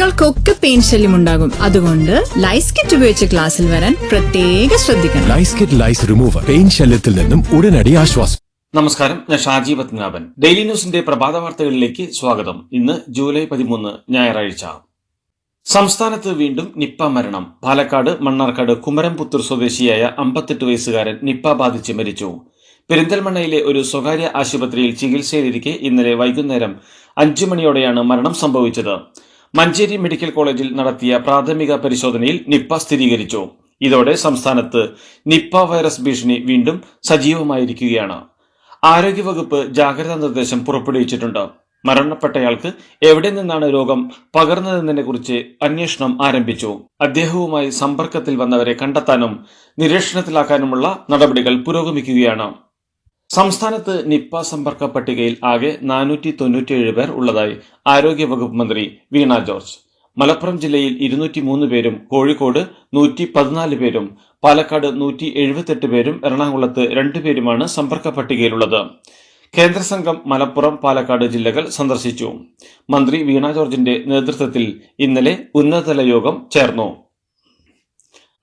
കുട്ടികൾക്കൊക്കെ പെയിൻ ശല്യം ഉണ്ടാകും. അതുകൊണ്ട് ലൈസ് കിറ്റ് ഉപയോഗിച്ച് ക്ലാസ്സിൽ വരാൻ പ്രത്യേക ശ്രദ്ധിക്കണം. ലൈസ് കിറ്റ് ലൈസ് റിമൂവർ പെയിൻ ശല്യത്തിൽ നിന്നും ഉടനടി ആശ്വാസം. നമസ്കാരം ഞാൻ ഷാജി പത്മനാഭൻ. ഡെയിലി ന്യൂസിന്റെ പ്രഭാത വാർത്തകളിലേക്ക് സ്വാഗതം. ഇന്ന് ജൂലൈ പതിമൂന്ന് ഞായറാഴ്ച. സംസ്ഥാനത്ത് വീണ്ടും നിപ്പ മരണം. പാലക്കാട് മണ്ണാർക്കാട് കുമരംപുത്തൂർ സ്വദേശിയായ അമ്പത്തെട്ട് വയസ്സുകാരൻ നിപ്പ ബാധിച്ച് മരിച്ചു. പെരിന്തൽമണ്ണയിലെ ഒരു സ്വകാര്യ ആശുപത്രിയിൽ ചികിത്സയിലിരിക്കെ ഇന്നലെ വൈകുന്നേരം അഞ്ചു മണിയോടെയാണ് മരണം സംഭവിച്ചത്. മഞ്ചേരി മെഡിക്കൽ കോളേജിൽ നടത്തിയ പ്രാഥമിക പരിശോധനയിൽ നിപ്പ സ്ഥിരീകരിച്ചു. ഇതോടെ സംസ്ഥാനത്ത് നിപ്പ വൈറസ് ഭീഷണി വീണ്ടും സജീവമായിരിക്കുകയാണ്. ആരോഗ്യവകുപ്പ് ജാഗ്രതാ നിർദ്ദേശം പുറപ്പെടുവിച്ചിട്ടുണ്ട്. മരണപ്പെട്ടയാൾക്ക് എവിടെ നിന്നാണ് രോഗം പകർന്നതെന്നതിനെ കുറിച്ച് അന്വേഷണം ആരംഭിച്ചു. അദ്ദേഹവുമായി സമ്പർക്കത്തിൽ വന്നവരെ കണ്ടെത്താനും നിരീക്ഷണത്തിലാക്കാനുമുള്ള നടപടികൾ പുരോഗമിക്കുകയാണ്. സംസ്ഥാനത്ത് നിപ്പ സമ്പർക്ക പട്ടികയിൽ ആകെ നാനൂറ്റി തൊണ്ണൂറ്റിയേഴ് പേർ ഉള്ളതായി ആരോഗ്യവകുപ്പ് മന്ത്രി വീണ ജോർജ്. മലപ്പുറം ജില്ലയിൽ ഇരുന്നൂറ്റി മൂന്ന് പേരും കോഴിക്കോട് നൂറ്റി പതിനാല് പേരും പാലക്കാട് നൂറ്റി എഴുപത്തെട്ട് പേരും എറണാകുളത്ത് രണ്ടുപേരുമാണ് സമ്പർക്ക പട്ടികയിലുള്ളത്. കേന്ദ്ര സംഘം മലപ്പുറം പാലക്കാട് ജില്ലകൾ സന്ദർശിച്ചു. മന്ത്രി വീണ ജോർജിന്റെ നേതൃത്വത്തിൽ ഇന്നലെ ഉന്നതതല യോഗം ചേർന്നു.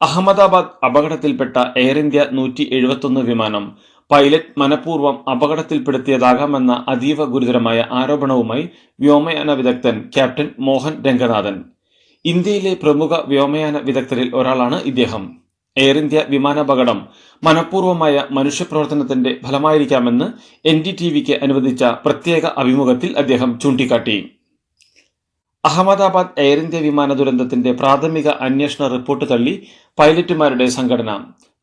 അഹമ്മദാബാദ് അപകടത്തിൽപ്പെട്ട എയർ ഇന്ത്യ നൂറ്റി എഴുപത്തൊന്ന് വിമാനം പൈലറ്റ് മനഃപൂർവം അപകടത്തിൽപ്പെടുത്തിയതാകാമെന്ന അതീവ ഗുരുതരമായ ആരോപണവുമായി വ്യോമയാന വിദഗ്ധൻ ക്യാപ്റ്റൻ മോഹൻ രംഗനാഥൻ. ഇന്ത്യയിലെ പ്രമുഖ വ്യോമയാന വിദഗ്ധരിൽ ഒരാളാണ് ഇദ്ദേഹം. എയർ ഇന്ത്യ വിമാനാപകടം മനഃപൂർവമായ മനുഷ്യപ്രവർത്തനത്തിന്റെ ഫലമായിരിക്കാമെന്ന് എൻ ഡി ടി വിക്ക് അനുവദിച്ച പ്രത്യേക അഭിമുഖത്തിൽ അദ്ദേഹം ചൂണ്ടിക്കാട്ടി. അഹമ്മദാബാദ് എയർ ഇന്ത്യ വിമാന ദുരന്തത്തിന്റെ പ്രാഥമിക അന്വേഷണ റിപ്പോർട്ട് തള്ളി പൈലറ്റുമാരുടെ സംഘടന.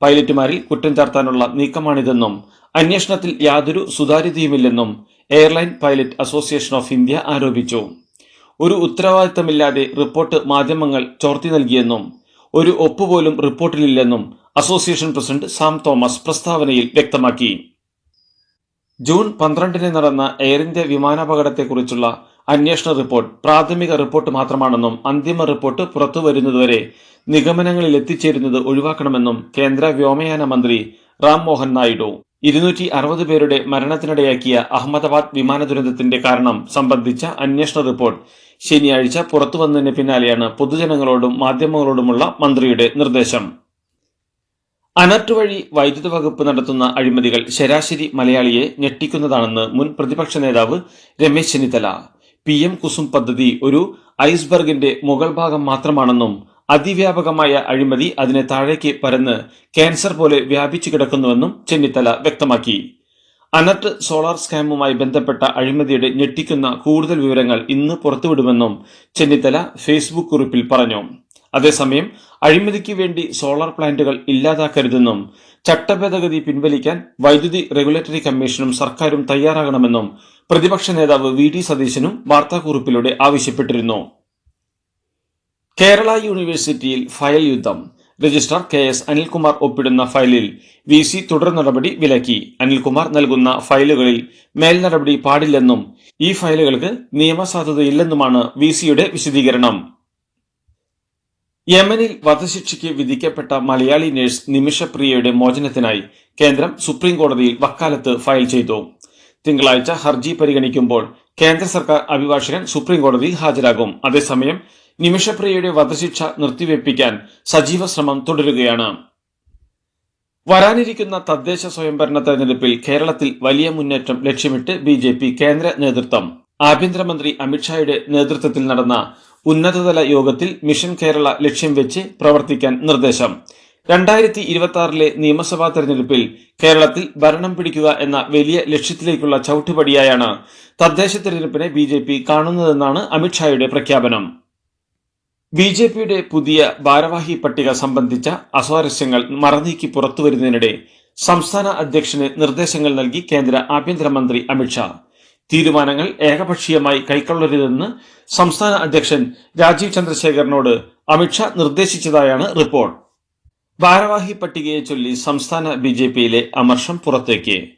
പൈലറ്റുമാരിൽ കുറ്റം ചാർത്താനുള്ള നീക്കമാണിതെന്നും അന്വേഷണത്തിൽ യാതൊരു സുതാര്യതയുമില്ലെന്നും airline pilot association of India ആരോപിച്ചു. ഒരു ഉത്തരവാദിത്തമില്ലാതെ റിപ്പോർട്ട് മാധ്യമങ്ങൾ ചോർത്തി നൽകിയെന്നും ഒരു ഒപ്പുപോലും റിപ്പോർട്ടിലില്ലെന്നും അസോസിയേഷൻ പ്രസിഡന്റ് സാം തോമസ് പ്രസ്താവനയിൽ വ്യക്തമാക്കി. ജൂൺ പന്ത്രണ്ടിന് നടന്ന എയർ ഇന്ത്യ വിമാനാപകടത്തെക്കുറിച്ചുള്ള അന്വേഷണ റിപ്പോർട്ട്. പ്രാഥമിക റിപ്പോർട്ട് മാത്രമാണെന്നും അന്തിമ റിപ്പോർട്ട് പുറത്തുവരുന്നതുവരെ നിഗമനങ്ങളിൽ എത്തിച്ചേരുന്നത് ഒഴിവാക്കണമെന്നും കേന്ദ്ര വ്യോമയാന മന്ത്രി റാം മോഹൻ നായിഡു. ഇരുന്നൂറ്റി അറുപത് പേരുടെ മരണത്തിനിടയാക്കിയ അഹമ്മദാബാദ് വിമാന ദുരന്തത്തിന്റെ കാരണം സംബന്ധിച്ച അന്വേഷണ റിപ്പോർട്ട് ശനിയാഴ്ച പുറത്തുവന്നതിന് പിന്നാലെയാണ് പൊതുജനങ്ങളോടും മാധ്യമങ്ങളോടുമുള്ള മന്ത്രിയുടെ നിർദ്ദേശം. അനർട്ട് വഴി വൈദ്യുത വകുപ്പ് നടത്തുന്ന അഴിമതികൾ ശരാശരി മലയാളിയെ ഞെട്ടിക്കുന്നതാണെന്ന് മുൻ പ്രതിപക്ഷ നേതാവ് രമേശ് ചെന്നിത്തല. പി എം കുസും പദ്ധതി ഒരു ഐസ്ബർഗിന്റെ മുകൾ ഭാഗം മാത്രമാണെന്നും അതിവ്യാപകമായ അഴിമതി അതിനെ താഴേക്ക് പരന്ന് ക്യാൻസർ പോലെ വ്യാപിച്ചു കിടക്കുന്നുവെന്നും ചെന്നിത്തല വ്യക്തമാക്കി. അനർട്ട് സോളാർ സ്കാമുമായി ബന്ധപ്പെട്ട അഴിമതിയുടെ ഞെട്ടിക്കുന്ന കൂടുതൽ വിവരങ്ങൾ ഇന്ന് പുറത്തുവിടുമെന്നും ചെന്നിത്തല ഫേസ്ബുക്ക് കുറിപ്പിൽ പറഞ്ഞു. അതേസമയം അഴിമതിക്ക് വേണ്ടി സോളാർ പ്ലാന്റുകൾ ഇല്ലാതാക്കരുതെന്നും ചട്ടഭേദഗതി പിൻവലിക്കാൻ വൈദ്യുതി റെഗുലേറ്ററി കമ്മീഷനും സർക്കാരും തയ്യാറാകണമെന്നും പ്രതിപക്ഷ നേതാവ് വി ഡി സതീശനും വാർത്താക്കുറിപ്പിലൂടെ ആവശ്യപ്പെട്ടിരുന്നു. കേരള യൂണിവേഴ്സിറ്റിയിൽ ഫയൽ യുദ്ധം. രജിസ്ട്രാർ കെ എസ് അനിൽകുമാർ ഒപ്പിടുന്ന ഫയലിൽ വി സി തുടർ നടപടി വിലക്കി. അനിൽകുമാർ നൽകുന്ന ഫയലുകളിൽ മേൽ നടപടി പാടില്ലെന്നും ഈ ഫയലുകൾക്ക് നിയമസാധുതയില്ലെന്നുമാണ് വി സിയുടെ വിശദീകരണം. യമനിൽ വധശിക്ഷയ്ക്ക് വിധിക്കപ്പെട്ട മലയാളി നഴ്സ് നിമിഷപ്രിയയുടെ മോചനത്തിനായി കേന്ദ്രം സുപ്രീം കോടതിയിൽ വക്കാലത്ത് ഫയൽ ചെയ്തു. തിങ്കളാഴ്ച ഹർജി പരിഗണിക്കുമ്പോൾ കേന്ദ്ര സർക്കാർ അഭിഭാഷകൻ സുപ്രീം കോടതിയിൽ ഹാജരാകും. അതേസമയം നിമിഷപ്രിയയുടെ വധശിക്ഷ നിർത്തിവെപ്പിക്കാൻ സജീവ ശ്രമം തുടരുകയാണ്. വരാനിരിക്കുന്ന തദ്ദേശ സ്വയംഭരണ തെരഞ്ഞെടുപ്പിൽ കേരളത്തിൽ വലിയ മുന്നേറ്റം ലക്ഷ്യമിട്ട് ബി കേന്ദ്ര നേതൃത്വം. ആഭ്യന്തരമന്ത്രി അമിത്ഷായുടെ നേതൃത്വത്തിൽ നടന്ന ഉന്നതതല യോഗത്തിൽ മിഷൻ കേരള ലക്ഷ്യം വെച്ച് പ്രവർത്തിക്കാൻ നിർദ്ദേശം. രണ്ടായിരത്തി ഇരുപത്തി ആറിലെ നിയമസഭാ തെരഞ്ഞെടുപ്പിൽ കേരളത്തിൽ ഭരണം പിടിക്കുക എന്ന വലിയ ലക്ഷ്യത്തിലേക്കുള്ള ചവിട്ടുപടിയായാണ് തദ്ദേശ തെരഞ്ഞെടുപ്പിനെ ബി ജെ പി കാണുന്നതെന്നാണ് അമിത്ഷായുടെ പ്രഖ്യാപനം. ബി ജെ പിയുടെ പുതിയ ഭാരവാഹി പട്ടിക സംബന്ധിച്ച അസ്വാരസ്യങ്ങൾ മറനീക്കി പുറത്തുവരുന്നതിനിടെ സംസ്ഥാന അധ്യക്ഷന് നിർദ്ദേശങ്ങൾ നൽകി കേന്ദ്ര ആഭ്യന്തരമന്ത്രി അമിത്ഷാ തീരുമാനങ്ങൾ ഏകപക്ഷീയമായി കൈക്കൊള്ളരുതെന്ന് സംസ്ഥാന അധ്യക്ഷൻ രാജീവ് ചന്ദ്രശേഖരനോട് അമിത്ഷാ നിർദ്ദേശിച്ചതായാണ് റിപ്പോർട്ട്. ഭാരവാഹി പട്ടികയെ ചൊല്ലി സംസ്ഥാന ബി ജെ പിയിലെ അമർഷം പുറത്തേക്ക്.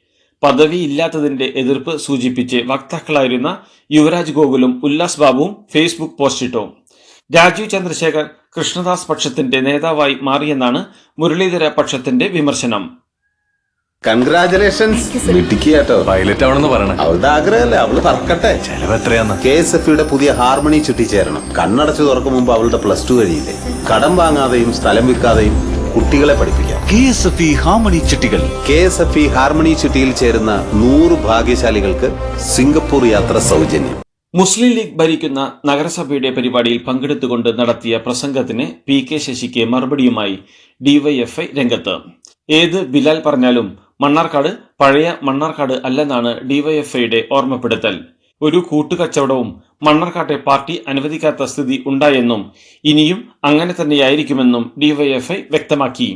പദവിയില്ലാത്തതിന്റെ എതിർപ്പ് സൂചിപ്പിച്ച് വക്താക്കളായിരുന്ന യുവരാജ് ഗോകുലും ഉല്ലാസ് ബാബുവും ഫേസ്ബുക്ക് പോസ്റ്റിട്ടു. രാജീവ് ചന്ദ്രശേഖർ കൃഷ്ണദാസ് പക്ഷത്തിന്റെ നേതാവായി മാറിയെന്നാണ് മുരളീധര പക്ഷത്തിന്റെ വിമർശനം. കൺഗ്രാചുലേഷൻസ് മിടുക്കിയാട്ടോ പൈലറ്റ് ആവണമെന്ന് പറയണേ. അവളുടെ ആഗ്രഹമല്ലേ? അവൾ പറക്കട്ടെ. ചെലവ് എത്രയാന്ന്? കെ എസ് എഫ് പുതിയ ഹാർമണി ചുറ്റിച്ചേരണം. കണ്ണടച്ചു തുറക്കും മുമ്പ് അവളുടെ പ്ലസ് ടു കഴിയില്ലേ? കടം വാങ്ങാതെയും സ്ഥലം വിൽക്കാതെയും കുട്ടികളെ പഠിപ്പിക്കാം. K S F E harmony ചിട്ടികൾ K S F harmony ചുറ്റിയിൽ ചേരുന്ന നൂറ് ഭാഗ്യശാലികൾക്ക് സിംഗപ്പൂർ യാത്ര സൗജന്യം. മുസ്ലിം ലീഗ് ഭരിക്കുന്ന നഗരസഭയുടെ പരിപാടിയിൽ പങ്കെടുത്തുകൊണ്ട് നടത്തിയ പ്രസംഗത്തിന് പി കെ ശശിക്ക് മറുപടിയുമായി ഡിവൈഎഫ്ഐ രംഗത്ത്. ഏത് ബിലാൽ പറഞ്ഞാലും മണ്ണാർക്കാട് പഴയ മണ്ണാർക്കാട് അല്ലെന്നാണ് ഡിവൈഎഫ്ഐയുടെ ഓർമ്മപ്പെടുത്തൽ. ഒരു കൂട്ടുകച്ചവടവും മണ്ണാർക്കാട്ടെ പാർട്ടി അനുവദിക്കാത്ത സ്ഥിതി ഉണ്ടായെന്നും ഇനിയും അങ്ങനെ തന്നെയായിരിക്കുമെന്നും ഡിവൈഎഫ്ഐ വ്യക്തമാക്കി.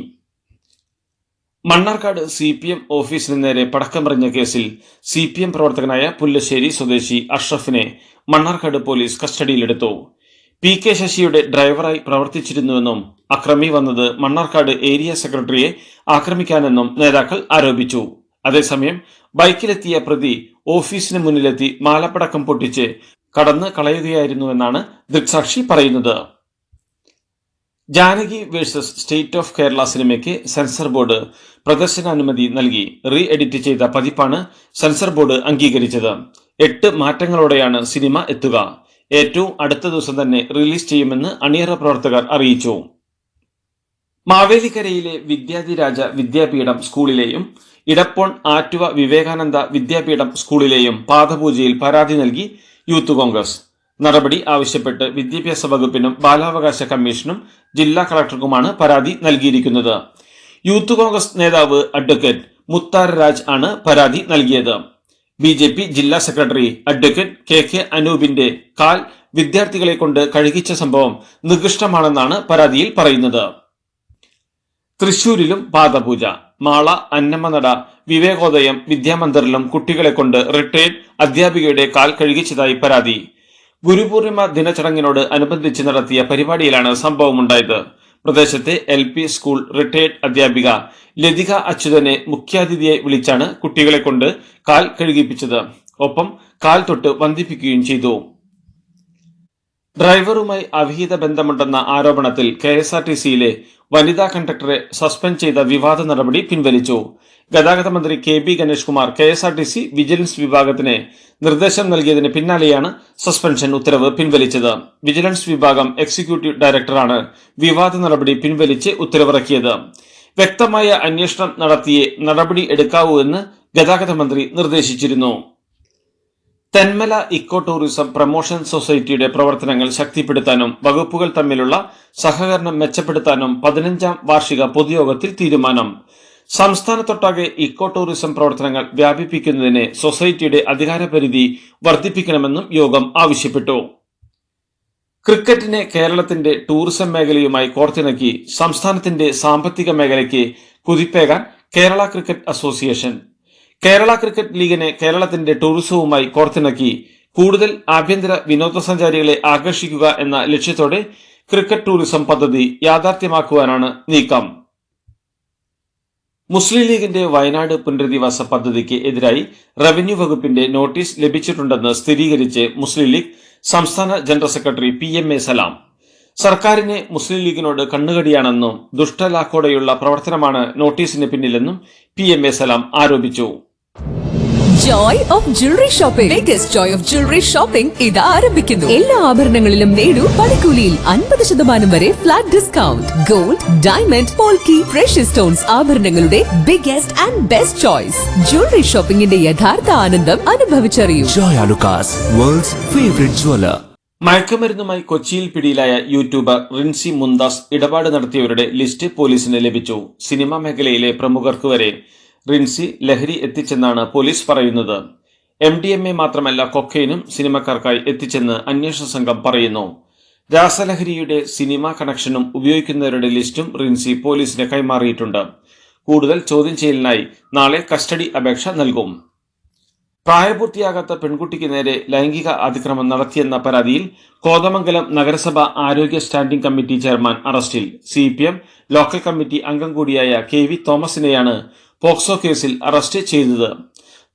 മണ്ണാർക്കാട് സി പി എം ഓഫീസിന് നേരെ പടക്കമെറിഞ്ഞ കേസിൽ സി പി എം പ്രവർത്തകനായ പുല്ലശ്ശേരി സ്വദേശി അഷ്റഫിനെ മണ്ണാർക്കാട് പോലീസ് കസ്റ്റഡിയിലെടുത്തു. പി കെ ശശിയുടെ ഡ്രൈവറായി പ്രവർത്തിച്ചിരുന്നുവെന്നും അക്രമി വന്നത് മണ്ണാർക്കാട് ഏരിയ സെക്രട്ടറിയെ ആക്രമിക്കാനെന്നും നേതാക്കൾ ആരോപിച്ചു. അതേസമയം ബൈക്കിലെത്തിയ പ്രതി ഓഫീസിന് മുന്നിലെത്തി മാലപ്പടക്കം പൊട്ടിച്ച് കടന്ന് കളയുകയായിരുന്നുവെന്നാണ് ദൃക്സാക്ഷി പറയുന്നത്. Janaki versus state of Kerala സിനിമയ്ക്ക് സെൻസർ ബോർഡ് പ്രദർശനാനുമതി നൽകി. റീ എഡിറ്റ് ചെയ്ത പതിപ്പാണ് സെൻസർ ബോർഡ് അംഗീകരിച്ചത്. എട്ട് മാറ്റങ്ങളോടെയാണ് സിനിമ എത്തുക. ഏറ്റവും അടുത്ത ദിവസം തന്നെ റിലീസ് ചെയ്യുമെന്ന് അണിയറ പ്രവർത്തകർ അറിയിച്ചു. മാവേലിക്കരയിലെ വിദ്യാധിരാജ വിദ്യാപീഠം സ്കൂളിലെയും ഇടപ്പോൺ ആറ്റുവ വിവേകാനന്ദ വിദ്യാപീഠം സ്കൂളിലെയും പാദപൂജയിൽ പരാതി നൽകി യൂത്ത് കോൺഗ്രസ്. നടപടി ആവശ്യപ്പെട്ട് വിദ്യാഭ്യാസ വകുപ്പിനും ബാലാവകാശ കമ്മീഷനും ജില്ലാ കളക്ടർക്കുമാണ് പരാതി നൽകിയിരിക്കുന്നത്. യൂത്ത് കോൺഗ്രസ് നേതാവ് അഡ്വക്കേറ്റ് മുത്താർ രാജ് ആണ് പരാതി നൽകിയത്. ബി ജെ പി ജില്ലാ സെക്രട്ടറി അഡ്വക്കേറ്റ് കെ കെ അനൂപിന്റെ കാൽ വിദ്യാർത്ഥികളെ കൊണ്ട് കഴുകിച്ച സംഭവം നികൃഷ്ടമാണെന്നാണ് പരാതിയിൽ പറയുന്നത്. തൃശൂരിലും പാദപൂജ മാള അന്നമ്മനട വിവേകോദയം വിദ്യാമന്ദിറിലും കുട്ടികളെ കൊണ്ട് റിട്ടയർഡ് അധ്യാപികയുടെ കാൽ കഴുകിച്ചതായി പരാതി. ഗുരുപൂർണിമ ദിനചടങ്ങിനോട് അനുബന്ധിച്ച് നടത്തിയ പരിപാടിയിലാണ് സംഭവമുണ്ടായത്. പ്രദേശത്തെ എൽ പി സ്കൂൾ റിട്ടയേർഡ് അധ്യാപിക ലതിക അച്യുതനെ മുഖ്യാതിഥിയെ വിളിച്ചാണ് കുട്ടികളെ കൊണ്ട് കാൽ കഴുകിപ്പിച്ചത്. ഒപ്പം കാൽ തൊട്ട് വന്ദിപ്പിക്കുകയും ചെയ്തു. ഡ്രൈവറുമായി അവിഹിത ബന്ധമുണ്ടെന്ന ആരോപണത്തിൽ കെ എസ് ആർ ടി സിയിലെ വനിതാ കണ്ടക്ടറെ സസ്പെൻഡ് ചെയ്ത വിവാദ നടപടി പിൻവലിച്ചു. ഗതാഗത മന്ത്രി K B Ganesh Kumar K S R T C vigilance വിഭാഗത്തിന് നിർദ്ദേശം നൽകിയതിന് പിന്നാലെയാണ് സസ്പെൻഷൻ ഉത്തരവ് പിൻവലിച്ചത്. വിജിലൻസ് വിഭാഗം എക്സിക്യൂട്ടീവ് ഡയറക്ടറാണ് വിവാദ നടപടി പിൻവലിച്ച് ഉത്തരവിറക്കിയത്. വ്യക്തമായ അന്വേഷണം നടത്തിയേ നടപടി എടുക്കാവൂ എന്ന് ഗതാഗത മന്ത്രി നിർദ്ദേശിച്ചിരുന്നു. തെന്മല ഇക്കോ ടൂറിസം പ്രൊമോഷൻ സൊസൈറ്റിയുടെ പ്രവർത്തനങ്ങൾ ശക്തിപ്പെടുത്താനും വകുപ്പുകൾ തമ്മിലുള്ള സഹകരണം മെച്ചപ്പെടുത്താനും പതിനഞ്ചാം വാർഷിക പൊതുയോഗത്തിൽ തീരുമാനം. സംസ്ഥാനത്തൊട്ടാകെ ഇക്കോ ടൂറിസം പ്രവർത്തനങ്ങൾ വ്യാപിപ്പിക്കുന്നതിന് സൊസൈറ്റിയുടെ അധികാരപരിധി വർദ്ധിപ്പിക്കണമെന്നും യോഗം ആവശ്യപ്പെട്ടു. ക്രിക്കറ്റിനെ കേരളത്തിന്റെ ടൂറിസം മേഖലയുമായി കോർത്തിണക്കി സംസ്ഥാനത്തിന്റെ സാമ്പത്തിക മേഖലയ്ക്ക് കുതിപ്പേകാൻ Kerala cricket association. Kerala cricket ലീഗിനെ കേരളത്തിന്റെ ടൂറിസവുമായി കോർത്തിണക്കി കൂടുതൽ ആഭ്യന്തര വിനോദസഞ്ചാരികളെ ആകർഷിക്കുക എന്ന ലക്ഷ്യത്തോടെ ക്രിക്കറ്റ് ടൂറിസം പദ്ധതി യാഥാർത്ഥ്യമാക്കുവാനാണ് നീക്കം. മുസ്ലിം ലീഗിന്റെ വയനാട് പുനരധിവാസ പദ്ധതിക്ക് എതിരായി റവന്യൂ വകുപ്പിന്റെ നോട്ടീസ് ലഭിച്ചിട്ടുണ്ടെന്ന് സ്ഥിരീകരിച്ച് മുസ്ലിം ലീഗ് സംസ്ഥാന general secretary P M A Salam. സർക്കാരിനെ മുസ്ലിം ലീഗിനോട് കണ്ണുകടിയാണെന്നും ദുഷ്ടലാക്കോടെയുള്ള പ്രവർത്തനമാണ് നോട്ടീസിന് പിന്നിലെന്നും പി എം എ സലാം ആരോപിച്ചു. Joy of jewellery shopping latest joy of jewellery shopping ഇത് ആരംഭിക്കുന്നു. എല്ലാ ആഭരണങ്ങളിലും നേടൂ പണിക്കൂലിയിൽ അൻപത് ശതമാനം വരെ flat discount gold diamond polki precious stones ആഭരണങ്ങളുടെ biggest and best choice jewellery ഷോപ്പിംഗിന്റെ യഥാർത്ഥ ആനന്ദം അനുഭവിച്ചറിയൂ. Joy Alukkas world's favourite jeweller മയക്കുമരുന്നുമായി കൊച്ചിയിൽ പിടിയിലായ യൂട്യൂബർ റിൻസി മുന്താസ് ഇടപാട് നടത്തിയവരുടെ ലിസ്റ്റ് പോലീസിന് ലഭിച്ചു. സിനിമാ മേഖലയിലെ പ്രമുഖർക്ക് വരെ റിൻസി ലഹരി എത്തിച്ചെന്നാണ് പോലീസ് പറയുന്നത്. എം ഡി എം എ മാത്രമല്ല കൊക്കൈനും സിനിമക്കാർക്കായി എത്തിച്ചെന്ന് അന്വേഷണ സംഘം പറയുന്നു. രാസലഹരിയുടെ സിനിമ കണക്ഷനും ഉപയോഗിക്കുന്നവരുടെ ലിസ്റ്റും റിൻസി പോലീസിന് കൈമാറിയിട്ടുണ്ട്. കൂടുതൽ ചോദ്യം ചെയ്യലിനായി നാളെ കസ്റ്റഡി അപേക്ഷ നൽകും. പ്രായപൂർത്തിയാകാത്ത പെൺകുട്ടിക്ക് നേരെ ലൈംഗിക അതിക്രമം നടത്തിയെന്ന പരാതിയിൽ കോതമംഗലം നഗരസഭ ആരോഗ്യ സ്റ്റാൻഡിംഗ് കമ്മിറ്റി ചെയർമാൻ അറസ്റ്റിൽ. സി ലോക്കൽ കമ്മിറ്റി അംഗം കൂടിയായ കെ വി തോമസിനെയാണ് പോക്സോ കേസിൽ അറസ്റ്റ് ചെയ്തത്.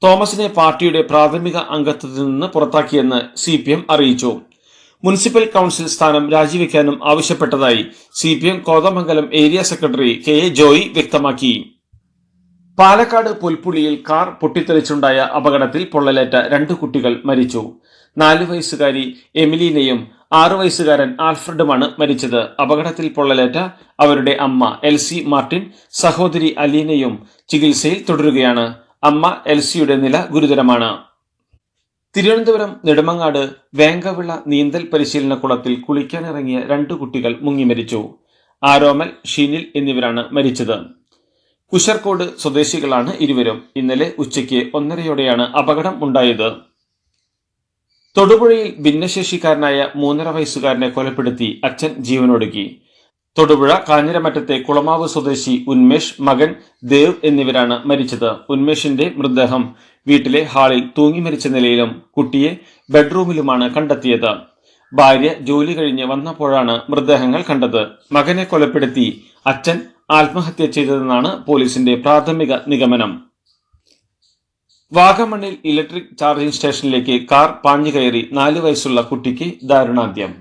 തോമസിനെ പാർട്ടിയുടെ പ്രാഥമിക അംഗത്വത്തിൽ നിന്ന് പുറത്താക്കിയെന്ന് സി പി എം അറിയിച്ചു. മുനിസിപ്പൽ കൗൺസിൽ സ്ഥാനം രാജിവെക്കാനും ആവശ്യപ്പെട്ടതായി C P M Kothamangalam area secretary K A Joy വ്യക്തമാക്കി. പാലക്കാട് പുൽപ്പുളിയിൽ കാർ പൊട്ടിത്തെറിച്ചുണ്ടായ അപകടത്തിൽ പൊള്ളലേറ്റ രണ്ട് കുട്ടികൾ മരിച്ചു. നാലു വയസ്സുകാരി എമിലീനയും ആറു വയസ്സുകാരൻ ആൽഫ്രഡുമാണ് മരിച്ചത്. അപകടത്തിൽ പൊള്ളലേറ്റ അവരുടെ അമ്മ എൽസി മാർട്ടിൻ സഹോദരി അലീനയും ചികിത്സയിൽ തുടരുകയാണ്. അമ്മ എൽസിയുടെ നില ഗുരുതരമാണ്. തിരുവനന്തപുരം നെടുമങ്ങാട് വേങ്കവിള നീന്തൽ പരിശീലന കുളത്തിൽ കുളിക്കാനിറങ്ങിയ രണ്ടു കുട്ടികൾ മുങ്ങി മരിച്ചു. ആരോമൽ ഷീനിൽ എന്നിവരാണ് മരിച്ചത്. കുശർക്കോട് സ്വദേശികളാണ് ഇരുവരും. ഇന്നലെ ഉച്ചയ്ക്ക് ഒന്നരയോടെയാണ് അപകടം ഉണ്ടായത്. തൊടുപുഴയിൽ ഭിന്നശേഷിക്കാരനായ മൂന്നര വയസ്സുകാരനെ കൊലപ്പെടുത്തി അച്ഛൻ ജീവനൊടുക്കി. തൊടുപുഴ കാഞ്ഞിരമറ്റത്തെ കുളമാവ് സ്വദേശി ഉന്മേഷ് മകൻ ദേവ് എന്നിവരാണ് മരിച്ചത്. ഉന്മേഷിന്റെ മൃതദേഹം വീട്ടിലെ ഹാളിൽ തൂങ്ങി മരിച്ച നിലയിലും കുട്ടിയെ ബെഡ്റൂമിലുമാണ് കണ്ടെത്തിയത്. ഭാര്യ ജോലി കഴിഞ്ഞ് വന്നപ്പോഴാണ് മൃതദേഹങ്ങൾ കണ്ടത്. മകനെ കൊലപ്പെടുത്തി അച്ഛൻ ആത്മഹത്യ ചെയ്തതെന്നാണ് പോലീസിന്റെ പ്രാഥമിക നിഗമനം. വാഗമണ്ണിൽ ഇലക്ട്രിക് ചാർജിംഗ് സ്റ്റേഷനിലേക്ക് കാർ പാഞ്ഞു കയറി നാലു വയസ്സുള്ള കുട്ടിക്ക് ദാരുണാന്ത്യം.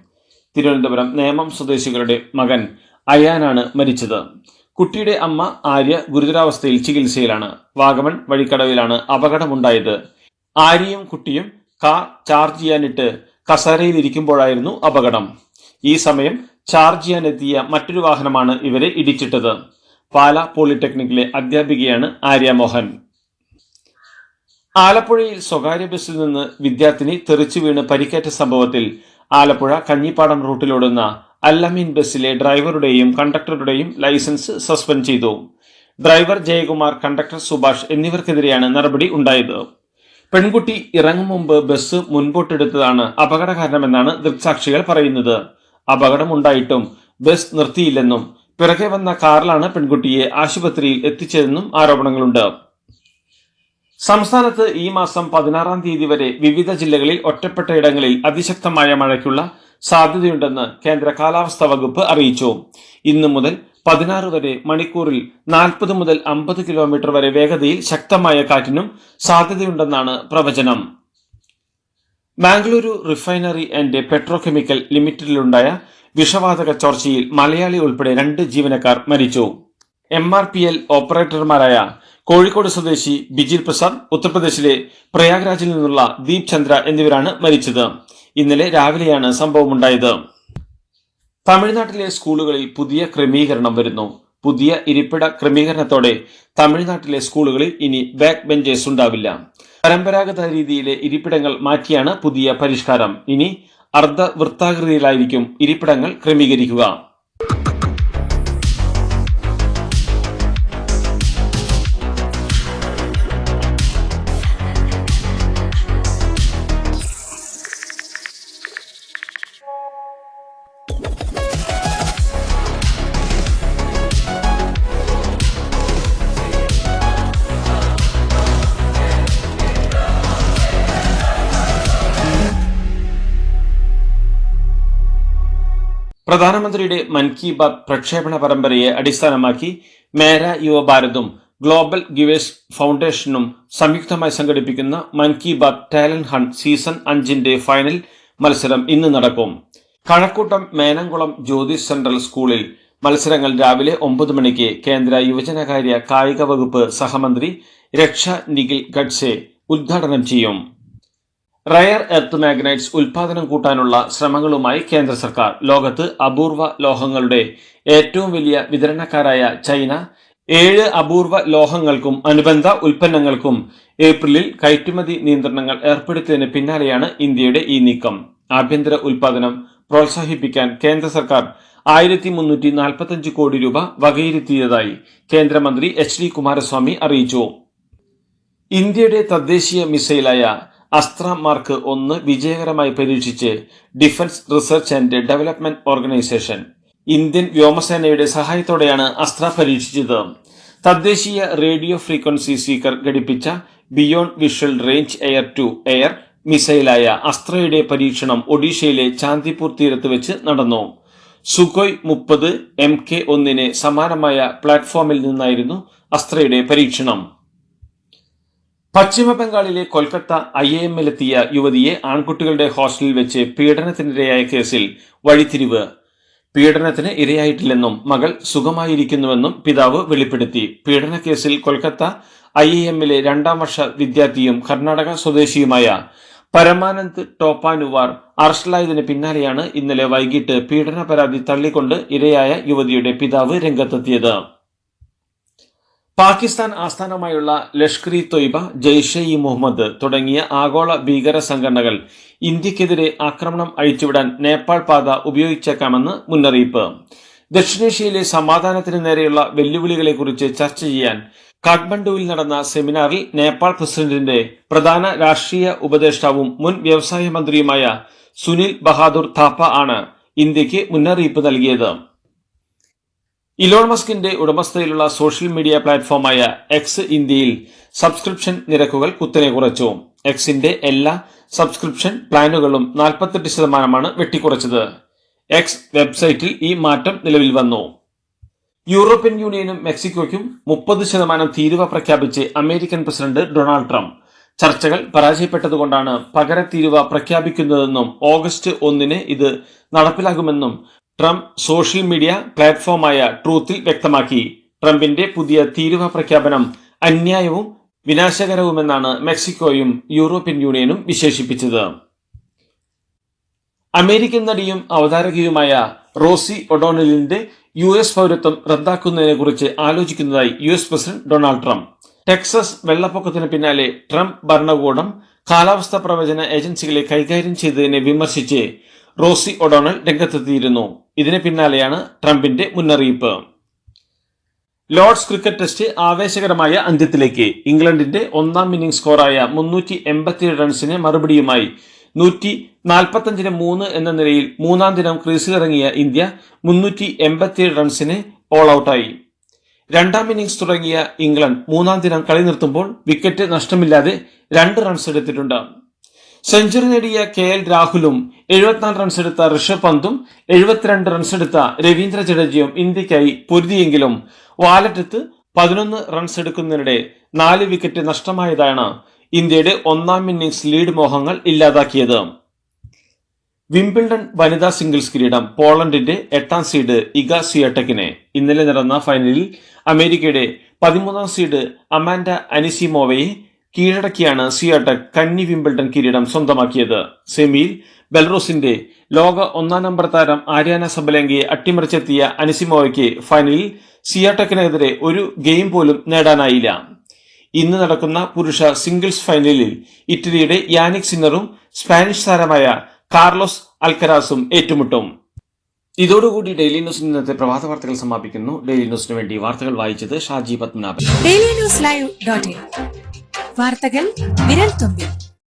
തിരുവനന്തപുരം നേമം സ്വദേശികളുടെ മകൻ അയാനാണ് മരിച്ചത്. കുട്ടിയുടെ അമ്മ ആര്യ ഗുരുതരാവസ്ഥയിൽ ചികിത്സയിലാണ്. വാഗമൺ വഴിക്കടവിലാണ് അപകടമുണ്ടായത്. ആര്യയും കുട്ടിയും കാർ ചാർജ് ചെയ്യാനിട്ട് കസേരയിലിരിക്കുമ്പോഴായിരുന്നു അപകടം. ഈ സമയം ചാർജ് ചെയ്യാനെത്തിയ മറ്റൊരു വാഹനമാണ് ഇവരെ ഇടിച്ചിട്ടത്. പാല പോളിടെക്നിക്കിലെ അധ്യാപികയാണ് ആര്യ മോഹൻ. ആലപ്പുഴയിൽ സ്വകാര്യ ബസ്സിൽ നിന്ന് വിദ്യാർത്ഥിനി തെറിച്ചു വീണ് പരിക്കേറ്റ സംഭവത്തിൽ ആലപ്പുഴ കഞ്ഞിപ്പാടം റൂട്ടിലോടുന്ന അല്ലമീൻ ബസ്സിലെ ഡ്രൈവറുടെയും കണ്ടക്ടറുടെയും ലൈസൻസ് സസ്പെൻഡ് ചെയ്തു. ഡ്രൈവർ ജയകുമാർ കണ്ടക്ടർ സുഭാഷ് എന്നിവർക്കെതിരെയാണ് നടപടി ഉണ്ടായത്. പെൺകുട്ടി ഇറങ്ങും മുമ്പ് ബസ് മുൻപോട്ടെടുത്തതാണ് അപകട കാരണമെന്നാണ് ദൃക്സാക്ഷികൾ പറയുന്നത്. അപകടമുണ്ടായിട്ടും ബസ് നിർത്തിയില്ലെന്നും പിറകെ വന്ന കാറിലാണ് പെൺകുട്ടിയെ ആശുപത്രിയിൽ എത്തിച്ചതെന്നും ആരോപണങ്ങളുണ്ട്. സംസ്ഥാനത്ത് ഈ മാസം പതിനാറാം തീയതി വരെ വിവിധ ജില്ലകളിൽ ഒറ്റപ്പെട്ട ഇടങ്ങളിൽ അതിശക്തമായ മഴയ്ക്കുള്ള സാധ്യതയുണ്ടെന്ന് കേന്ദ്ര കാലാവസ്ഥാ വകുപ്പ് അറിയിച്ചു. ഇന്നു മുതൽ പതിനാറ് വരെ മണിക്കൂറിൽ നാൽപ്പത് മുതൽ അമ്പത് കിലോമീറ്റർ വരെ വേഗതയിൽ ശക്തമായ കാറ്റിനും സാധ്യതയുണ്ടെന്നാണ് പ്രവചനം. മാംഗ്ലൂരു റിഫൈനറി ആൻഡ് പെട്രോകെമിക്കൽ ലിമിറ്റഡിലുണ്ടായ വിഷവാതക ചോർച്ചയിൽ മലയാളി ഉൾപ്പെടെ രണ്ട് ജീവനക്കാർ മരിച്ചു. എം ആർ പി എൽ ഓപ്പറേറ്റർമാരായ കോഴിക്കോട് സ്വദേശി ബിജിൽ പ്രസാദ് ഉത്തർപ്രദേശിലെ പ്രയാഗ്രാജിൽ നിന്നുള്ള ദീപ് ചന്ദ്ര എന്നിവരാണ് മരിച്ചത്. ഇന്നലെ രാവിലെയാണ് സംഭവമുണ്ടായത്. തമിഴ്നാട്ടിലെ സ്കൂളുകളിൽ പുതിയ ക്രമീകരണം വരുന്നു. പുതിയ ഇരിപ്പിട ക്രമീകരണത്തോടെ തമിഴ്നാട്ടിലെ സ്കൂളുകളിൽ ഇനി ബാക്ക് ബെഞ്ചേഴ്സ് ഉണ്ടാവില്ല. പരമ്പരാഗത രീതിയിലെ ഇരിപ്പിടങ്ങൾ മാറ്റിയാണ് പുതിയ പരിഷ്കാരം. ഇനി അർദ്ധ വൃത്താകൃതിയിലായിരിക്കും ഇരിപ്പിടങ്ങൾ ക്രമീകരിക്കുക. പ്രധാനമന്ത്രിയുടെ മൻ കി ബാത് പ്രക്ഷേപണ പരമ്പരയെ അടിസ്ഥാനമാക്കി മേര യുവഭാരതും ഗ്ലോബൽ ഗിവേഴ്സ് ഫൗണ്ടേഷനും സംയുക്തമായി സംഘടിപ്പിക്കുന്ന Mann Ki Baat talent hunt season അഞ്ചിന്റെ ഫൈനൽ മത്സരം ഇന്ന് നടക്കും. കഴക്കൂട്ടം മേനംകുളം ജ്യോതിഷ് സെൻട്രൽ സ്കൂളിൽ മത്സരങ്ങൾ രാവിലെ ഒമ്പത് മണിക്ക് കേന്ദ്ര യുവജനകാര്യ കായിക വകുപ്പ് സഹമന്ത്രി രക്ഷ നിഖിൽ ഗഡ്സെ ഉദ്ഘാടനം ചെയ്യും. റയർ എർത്ത് മാഗ്നൈറ്റ്സ് ഉൽപാദനം കൂട്ടാനുള്ള ശ്രമങ്ങളുമായി കേന്ദ്ര സർക്കാർ. ലോകത്ത് അപൂർവ ലോഹങ്ങളുടെ ഏറ്റവും വലിയ വിതരണക്കാരായ ചൈന ഏഴ് അപൂർവ ലോഹങ്ങൾക്കും അനുബന്ധ ഉൽപ്പന്നങ്ങൾക്കും ഏപ്രിലിൽ കയറ്റുമതി നിയന്ത്രണങ്ങൾ ഏർപ്പെടുത്തിയതിന് പിന്നാലെയാണ് ഇന്ത്യയുടെ ഈ നീക്കം. ആഭ്യന്തര ഉൽപാദനം പ്രോത്സാഹിപ്പിക്കാൻ കേന്ദ്ര സർക്കാർ ആയിരത്തി മുന്നൂറ്റി നാൽപ്പത്തഞ്ച് കോടി രൂപ വകയിരുത്തിയതായി കേന്ദ്രമന്ത്രി എച്ച് ഡി കുമാരസ്വാമി അറിയിച്ചു. ഇന്ത്യയുടെ തദ്ദേശീയ മിസൈലായ അസ്ത്ര മാർക്ക് ഒന്ന് വിജയകരമായി പരീക്ഷിച്ച് defence research and development organisation. Indian വ്യോമസേനയുടെ സഹായത്തോടെയാണ് അസ്ത്ര പരീക്ഷിച്ചത്. തദ്ദേശീയ റേഡിയോ ഫ്രീക്വൻസി സ്പീക്കർ ഘടിപ്പിച്ച beyond visual range air to air മിസൈലായ അസ്ത്രയുടെ പരീക്ഷണം ഒഡീഷയിലെ ചാന്ദിപൂർ തീരത്ത് വെച്ച് നടന്നു. സുഖോയ് മുപ്പത് എം കെ ഒന്നിന് സമാനമായ പ്ലാറ്റ്ഫോമിൽ നിന്നായിരുന്നു അസ്ത്രയുടെ പരീക്ഷണം. പശ്ചിമ ബംഗാളിലെ കൊൽക്കത്ത ഐ എ എമ്മിലെത്തിയ യുവതിയെ ആൺകുട്ടികളുടെ ഹോസ്റ്റലിൽ വെച്ച് പീഡനത്തിനിരയായ കേസിൽ വഴിത്തിരിവ്. പീഡനത്തിന് ഇരയായിട്ടില്ലെന്നും മകൾ സുഖമായിരിക്കുന്നുവെന്നും പിതാവ് വെളിപ്പെടുത്തി. കേസിൽ കൊൽക്കത്ത ഐ എ എമ്മിലെ രണ്ടാം വർഷ വിദ്യാർത്ഥിയും കർണാടക സ്വദേശിയുമായ പരമാനന്ദ് ടോപ്പാനുവാർ അറസ്റ്റിലായതിന് പിന്നാലെയാണ് ഇന്നലെ വൈകിട്ട് പീഡന പരാതി തള്ളിക്കൊണ്ട് ഇരയായ യുവതിയുടെ പിതാവ് രംഗത്തെത്തിയത്. പാകിസ്ഥാൻ ആസ്ഥാനമായുള്ള ലഷ്കർ ഇ തൊയ്ബ ജെയ്ഷെ ഇ മുഹമ്മദ് തുടങ്ങിയ ആഗോള ഭീകര സംഘടനകൾ ഇന്ത്യക്കെതിരെ ആക്രമണം അഴിച്ചുവിടാൻ നേപ്പാൾ പാത ഉപയോഗിച്ചേക്കാമെന്ന് മുന്നറിയിപ്പ്. ദക്ഷിണേഷ്യയിലെ സമാധാനത്തിന് നേരെയുള്ള വെല്ലുവിളികളെക്കുറിച്ച് ചർച്ച ചെയ്യാൻ കാഠ്മണ്ഡുവിൽ നടന്ന സെമിനാറിൽ നേപ്പാൾ പ്രസിഡന്റിന്റെ പ്രധാന രാഷ്ട്രീയ ഉപദേഷ്ടാവും മുൻ വ്യവസായ മന്ത്രിയുമായ സുനിൽ ബഹാദൂർ താപ്പ ആണ് ഇന്ത്യയ്ക്ക് മുന്നറിയിപ്പ് നൽകിയത്. ഇലോൺ മസ്കിന്റെ ഉടമസ്ഥതയിലുള്ള സോഷ്യൽ മീഡിയ പ്ലാറ്റ്ഫോമായ എക്സ് ഇന്ത്യയിൽ സബ്സ്ക്രിപ്ഷൻ നിരക്കുകൾ കുത്തനെ കുറച്ചു. എക്സിന്റെ എല്ലാ സബ്സ്ക്രിപ്ഷൻ പ്ലാനുകളും നാൽപ്പത്തെട്ട് ശതമാനമാണ് വെട്ടിക്കുറച്ചത്. എക്സ് വെബ്സൈറ്റിൽ ഈ മാറ്റം നിലവിൽ വന്നു. യൂറോപ്യൻ യൂണിയനും മെക്സിക്കോയ്ക്കും മുപ്പത് ശതമാനം തീരുവ പ്രഖ്യാപിച്ച് അമേരിക്കൻ പ്രസിഡന്റ് ഡൊണാൾഡ് ട്രംപ്. ചർച്ചകൾ പരാജയപ്പെട്ടതുകൊണ്ടാണ് പകര തീരുവ പ്രഖ്യാപിക്കുന്നതെന്നും ഓഗസ്റ്റ് ഒന്നിന് ഇത് നടപ്പിലാകുമെന്നും ട്രംപ് സോഷ്യൽ മീഡിയ പ്ലാറ്റ്ഫോമായ ട്രൂത്തിൽ വ്യക്തമാക്കി. ട്രംപിന്റെ പുതിയ തീരുവ പ്രഖ്യാപനം അന്യായവും വിനാശകരവുമെന്നാണ് മെക്സിക്കോയും യൂറോപ്യൻ യൂണിയനും വിശേഷിപ്പിച്ചത്. അമേരിക്കൻ നടിയും അവതാരകയുമായ റോസി ഒഡോണലിന്റെ യു എസ് പൗരത്വം റദ്ദാക്കുന്നതിനെക്കുറിച്ച് ആലോചിക്കുന്നതായി U S president Donald Trump. Texas വെള്ളപ്പൊക്കത്തിന് പിന്നാലെ ട്രംപ് ഭരണകൂടം കാലാവസ്ഥാ പ്രവചന ഏജൻസികളെ കൈകാര്യം ചെയ്തതിനെ വിമർശിച്ച് റോസി ഒഡോണൽ രംഗത്തെത്തിയിരുന്നു. ഇതിന് പിന്നാലെയാണ് ട്രംപിന്റെ മുന്നറിയിപ്പ്. ലോർഡ്സ് ക്രിക്കറ്റ് ടെസ്റ്റ് ആവേശകരമായ അന്ത്യത്തിലേക്ക്. ഇംഗ്ലണ്ടിന്റെ ഒന്നാം ഇന്നിംഗ് സ്കോറായ മുന്നൂറ്റി എൺപത്തിയേഴ് റൺസിന് മറുപടിയുമായി നൂറ്റി നാൽപ്പത്തഞ്ചിന് മൂന്ന് എന്ന നിലയിൽ മൂന്നാം ദിനം ക്രീസിലിറങ്ങിയ ഇന്ത്യ മുന്നൂറ്റി എൺപത്തിയേഴ് റൺസിന് ഓൾ ഔട്ടായി രണ്ടാം ഇന്നിംഗ്സ് തുടങ്ങിയ ഇംഗ്ലണ്ട് മൂന്നാം ദിനം കളി നിർത്തുമ്പോൾ വിക്കറ്റ് നഷ്ടമില്ലാതെ രണ്ട് റൺസ് എടുത്തിട്ടുണ്ട്. സെഞ്ചുറി നേടിയ കെ എൽ രാഹുലും എഴുപത്തിനാല് റൺസ് എടുത്ത ഋഷഭ് പന്തും എഴുപത്തിരണ്ട് റൺസ് എടുത്ത രവീന്ദ്ര ജഡേജയും ഇന്ത്യക്കായി പൊരുതിയെങ്കിലും വാലറ്റത്ത് പതിനൊന്ന് റൺസ് എടുക്കുന്നതിനിടെ നാല് വിക്കറ്റ് നഷ്ടമായതാണ് ഇന്ത്യയുടെ ഒന്നാം ഇന്നിംഗ്സ് ലീഡ് മോഹങ്ങൾ ഇല്ലാതാക്കിയത്. വിംബിൾഡൺ വനിതാ സിംഗിൾസ് കിരീടം പോളണ്ടിന്റെ എട്ടാം സീഡ് ഇഗ സിയട്ടക്കിനെ ഇന്നലെ നടന്ന ഫൈനലിൽ അമേരിക്കയുടെ പതിമൂന്നാം സീഡ് അമാൻഡ അനിസിമോവയെ കീഴടക്കിയാണ് സിയാട്ടക് കന്നി വിംബിൾട്ടൺ കിരീടം സ്വന്തമാക്കിയത്. സെമിയിൽ ബെൽറോസിന്റെ ലോക ഒന്നാം നമ്പർ താരം ആര്യാന സബലങ്കയെ അട്ടിമറിച്ചെത്തിയ അനിസിമോയ്ക്ക് ഫൈനലിൽ സിയാട്ടക്കിനെതിരെ ഒരു ഗെയിം പോലും നേടാനായില്ല. ഇന്ന് നടക്കുന്ന പുരുഷ സിംഗിൾസ് ഫൈനലിൽ ഇറ്റലിയുടെ യാനിക് സിന്നറും സ്പാനിഷ് താരമായ കാർലോസ് അൽക്കരാസും ഏറ്റുമുട്ടും. ഇതോടുകൂടി ഡെയിലി ന്യൂസിൽ ഇന്നത്തെ പ്രഭാത വാർത്തകൾ സമാപിക്കുന്നു. ഡെയിലി ന്യൂസിന് വേണ്ടി വാർത്തകൾ വായിച്ചത് Shaji Padmanabhan. Daily news live dot വാർത്തകൾ വിരൽ തുമ്പിൽ.